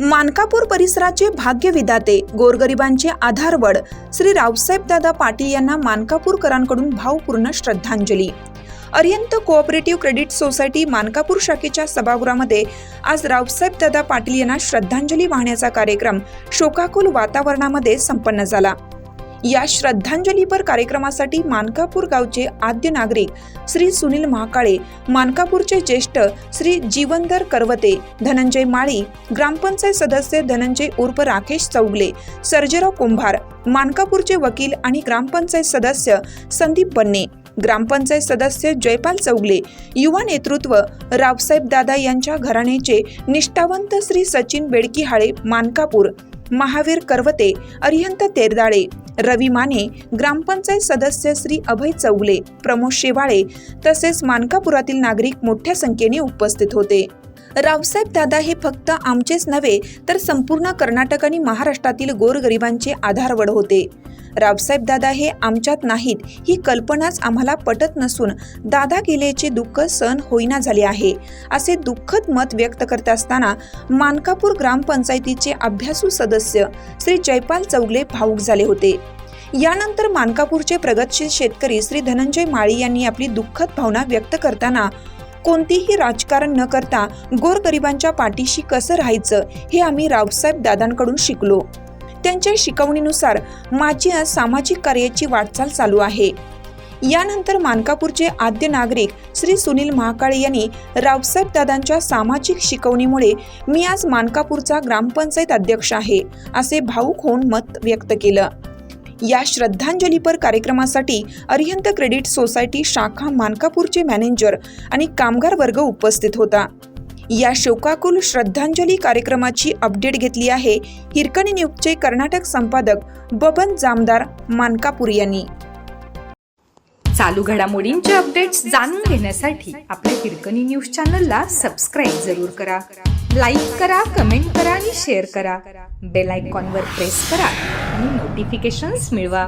मानकापूर परिसराचे भाग्यविधाते गोरगरिबांचे आधारवड श्री रावसाहेब दादा पाटील यांना मानकापूरकरांकडून भावपूर्ण श्रद्धांजली. अरियंत कोऑपरेटिव्ह क्रेडिट सोसायटी मानकापूर शाखेच्या सभागृहामध्ये आज रावसाहेब दादा पाटील यांना श्रद्धांजली वाहण्याचा कार्यक्रम शोकाकुल वातावरणामध्ये संपन्न झाला. या श्रद्धांजलीपर कार्यक्रमासाठी मानकापूर गावचे आद्य नागरिक श्री सुनील महाकाळे मानकापूरचे ज्येष्ठ श्री जीवनधर करवते धनंजय माळी ग्रामपंचायत सदस्य धनंजय उर्फ राकेश चौगले सर्जेराव कुंभार मानकापूरचे वकील आणि ग्रामपंचायत सदस्य संदीप बन्ने. ग्रामपंचायत सदस्य जयपाल चौगले युवा नेतृत्व रावसाहेब दादा यांच्या घराण्याचे निष्ठावंत श्री सचिन बेडकीहाळे मानकापूर महावीर करवते अरिहंत तेरदाळे रवी माने ग्रामपंचायत सदस्य श्री अभय चौगले प्रमोद शेवाळे तसेच मानकापुरातील नागरिक मोठ्या संख्येने उपस्थित होते. रावसाहेब दादा हे फक्त आमचेच नव्हे तर संपूर्ण कर्नाटक आणि महाराष्ट्रातील गोरगरिबांचे आधारवड होते. रावसाहेब दादा हे आमच्यात नाहीत. ही कल्पनाच आम्हाला पटत नसून दादा गेल्याचे दुःख सहन होईना झाले आहे. असे दुःखद मत व्यक्त करत असताना मानकापूर ग्रामपंचायतीचे अभ्यासू सदस्य श्री जयपाल चौगले भाऊक झाले होते. यानंतर मानकापूरचे प्रगतशील शेतकरी श्री धनंजय माळी यांनी आपली दुःखद भावना व्यक्त करताना कोणतीही राजकारण न करता गोरगरिबांच्या पाठीशी कसं राहायचं हे आम्ही रावसाहेब दादांकडून शिकलो. त्यांच्या शिकवणीनुसार माझी आज सामाजिक कार्याची वाटचाल चालू आहे. यानंतर मानकापूरचे आद्य नागरिक श्री सुनील महाकाळे यांनी रावसाहेब दादांच्या सामाजिक शिकवणीमुळे मी आज मानकापूरचा ग्रामपंचायत अध्यक्ष आहे असे भाऊक होऊन मत व्यक्त केलं. या श्रद्धांजलीपर कार्यक्रमासाठी अरिहंत क्रेडिट सोसायटी शाखा मानकापूरचे मॅनेजर आणि कामगार वर्ग उपस्थित होता. या शोकाकुल श्रद्धांजली कार्यक्रमाची अपडेट घेतली आहे. हिरकणी न्यूजचे कर्नाटक संपादक बबन जामदार मानकापूर यांनी. चालू घडामोडींचे अपडेट्स जाणून घेण्यासाठी आपल्या हिरकणी न्यूज चॅनलला सबस्क्राईब जरूर करा. लाईक करा कमेंट करा आणि शेअर करा. बेल आयकॉनवर प्रेस करा आणि नोटिफिकेशन्स मिळवा.